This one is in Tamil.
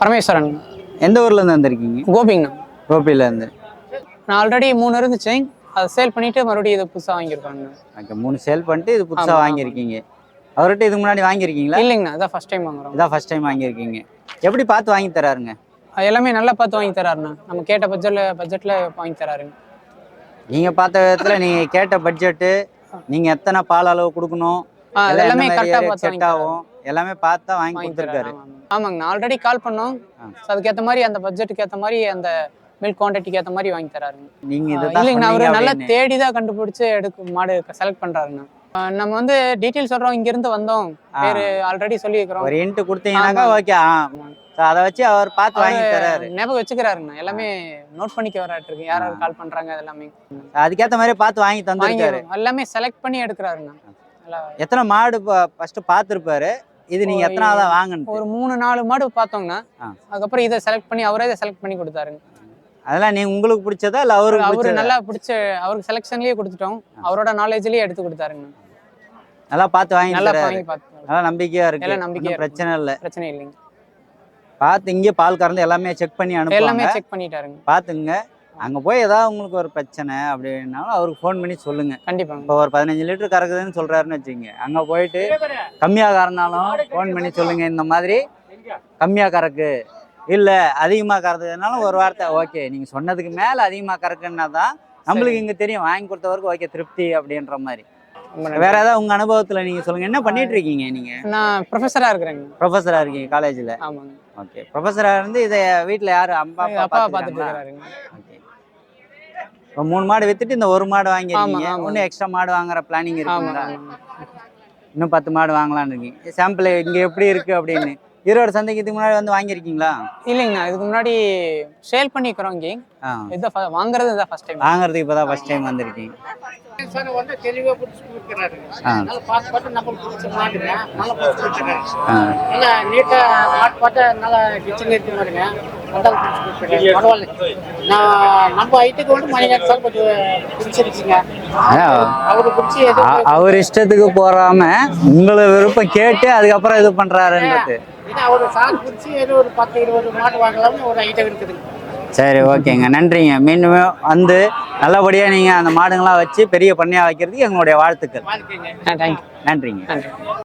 பரமேஸ்வரன். எந்த ஊர்ல இருந்து வந்திருக்கீங்க? கோபிங்கண்ணா கோபியில இருந்து நான் ஆல்ரெடி மூணு இருந்துச்சு. அதை சேல் பண்ணிட்டு மறுபடியும் இதை புதுசாக வாங்கியிருக்காங்க ஓகே மூணு சேல் பண்ணிட்டு இது புதுசா ஆமா. வாங்கியிருக்கீங்க. அவர்கிட்ட இதுக்கு முன்னாடி வாங்கியிருக்கீங்களா? இல்லைங்கண்ணா இதான் ஃபர்ஸ்ட் டைம் வாங்குறோம். இதான் ஃபர்ஸ்ட் டைம் வாங்கியிருக்கீங்க. எப்படி பார்த்து வாங்கி தராருங்க? எல்லாமே நல்லா பார்த்து வாங்கி தராருண்ணா. நம்ம கேட்ட பட்ஜெட்ல பட்ஜெட்ல வாங்கி தராருங்க. நீங்க பார்த்த விதத்துல நீங்க கேட்ட பட்ஜெட்டு நீங்க எத்தனை பால் அளவு கொடுக்கணும்? எல்லாம் கரெக்டாக செட். ஆகும்? எல்லாமே பார்த்து வாங்கி கொடுத்துருக்காரு. ஆமாங்கண்ணா ஆல்ரெடி கால் பண்ணோம். அதுக்கேற்ற மாதிரி அந்த பட்ஜெட்டுக்கு ஏற்ற மாதிரி அந்த மில்க் குவான்டிட்டிக்கு ஏற்ற மாதிரி வாங்கி தராருங்க. நீங்க இல்லைங்கண்ணா அவரு நல்லா. தேடி தான் கண்டுபிடிச்சு எடுக்க மாடு செலக்ட் பண்றாருண்ணா நம்ம வந்து டீட்டெயில் சொல்றோம் இங்க இருந்து வந்தோம். பேரு ஆல்ரெடி சொல்லியிருக்கிறோம். ஒரு இன்ட்டு கொடுத்தீங்கன்னாக்கா. ஓகே அதை வச்சு அவர் பார்த்து வாங்கி தராரு. ஞாபகம் வச்சுக்கிறாருண்ணா எல்லாமே நோட் பண்ணிக்க வராட்டு இருக்கு யார் யார் கால் பண்றாங்க எல்லாமே அதுக்கேத்த மாதிரி பார்த்து வாங்கி தந்துருக்காரு. எல்லாமே செலக்ட் பண்ணி எடுக்கிறாருண்ணா எத்தனை மாடு ஃபர்ஸ்ட் பார்த்துருப்பாரு. இது நீங்க எத்தனாவதா வாங்கணும் ஒரு மூணு நாலு மாடு பார்த்தோங்கண்ணா ஆ. அதுக்கப்புறம் இதை செலக்ட் பண்ணி அவரே இதை செலக்ட் பண்ணி கொடுத்தாருங்க. அதெல்லாம் நீங்க உங்களுக்கு பிடிச்சதா இல்ல அவருக்கு அவரு பிடிச்சதா? நல்லா பிடிச்ச அவருக்கு செலெக்ஷன்லயே கொடுத்துட்டோம். அவரோட நாலேஜ்லயே எடுத்து கொடுத்தாருங்க. நல்லா பார்த்து வாங்கி நல்லா வாங்கி பார்த்து நல்லா நம்பிக்கையா இருக்கு. எல்லாம் நம்பிக்கையா ஒண்ணும் பிரச்சனை இல்ல. பிரச்சனை இல்லைங்க. பார்த்து இங்கே பால் கறந்து எல்லாமே செக் பண்ணி எல்லாமே அனுப்புவாங்க செக் பண்ணிட்டாருங்க. பார்த்துங்க. அங்க போய் ஏதாவது உங்களுக்கு ஒரு பிரச்சனை அப்படின்னாலும் அவருக்கு ஃபோன் பண்ணி சொல்லுங்க. கண்டிப்பாங்க இப்போ ஒரு பதினஞ்சு லிட்டர் கறக்குதுன்னு சொல்றாருன்னு வச்சுக்கோங்க. அங்க போயிட்டு கம்மியா கறந்தாலும் ஃபோன் பண்ணி சொல்லுங்க இந்த மாதிரி. கம்மியா கறக்கு. இல்ல அதிகமா கறந்ததுனாலும் ஒரு வார்த்தை ஓகே நீங்க சொன்னதுக்கு மேல அதிகமா கறக்குன்னா தான் நம்மளுக்கு இங்க தெரியும். வாங்கி கொடுத்தவருக்கு ஓகே திருப்தி அப்படின்ற மாதிரி. வேற ஏதாவது உங்க அனுபவத்துல நீங்க சொல்லுங்க. என்ன பண்ணிட்டு இருக்கீங்க நீங்க? நான் ப்ரொஃபஸரா இருக்கிறேங்க. ப்ரொஃபஸரா இருக்கீங்க காலேஜ்ல ஆமாங்க. ஓகே. ப்ரொஃபஸரா இருந்து இதை வீட்ல யாரு? அம்மா அப்பா இருக்கிறாருங்க. ஓகே. இப்போ மூணு மாடு வித்துட்டு இந்த ஒரு மாடு வாங்கிருக்கீங்க. இன்னும் எக்ஸ்ட்ரா மாடு வாங்குற பிளானிங் இருக்குங்களா. இன்னும் பத்து மாடு வாங்கலாம்னு இருக்கீங்க. சாம்பிள் இங்க எப்படி இருக்கு அப்படின்னு. ஈரோடு சந்தைக்கு இதுக்கு முன்னாடி வந்து வாங்கியிருக்கீங்களா? இல்லைங்கண்ணா இதுக்கு முன்னாடி சேல் பண்ணிக்கிறோம் இங்கே வாங்குறது இதான் ஃபர்ஸ்ட் டைம் வாங்குறதுக்கு இப்பதான் ஃபர்ஸ்ட் டைம் வந்திருக்கீங்க. வந்து தெளிவாக பிடிச்சி கொடுக்குறாரு. பார்த்து பார்த்து நம்மளுக்கு பிடிச்ச மாட்டுங்க. நல்லா பிடிச்சி கொடுத்துறாரு நல்லா மாட்டு பார்த்து நல்லா கிச்சன் இருக்கு மாட்டுங்க நல்லா பிடிச்சி கொடுத்துறாரு பரவாயில்ல. நான் நம்ம ஐட்டுக்கு வந்து மணி நேரம் சார் கொஞ்சம் பிடிச்சிருச்சுங்க அவருக்கு பிடிச்சி அவர் இஷ்டத்துக்கு போறாம உங்களை விருப்பம் கேட்டு அதுக்கப்புறம் இது பண்றாருன்றது. அவர் சார் பிடிச்சி ஏதோ ஒரு பத்து இருபது மாடு வாங்கலாம்னு ஒரு ஐட்டம் இருக்குதுங்க சரி ஓகேங்க. நன்றிங்க. மீண்டும் வந்து நல்லபடியா நீங்க அந்த மாடுங்களாம் வச்சு பெரிய பண்ணையா வைக்கிறதுக்கு எங்களுடைய வாழ்த்துக்கள். நன்றிங்க. நன்றி.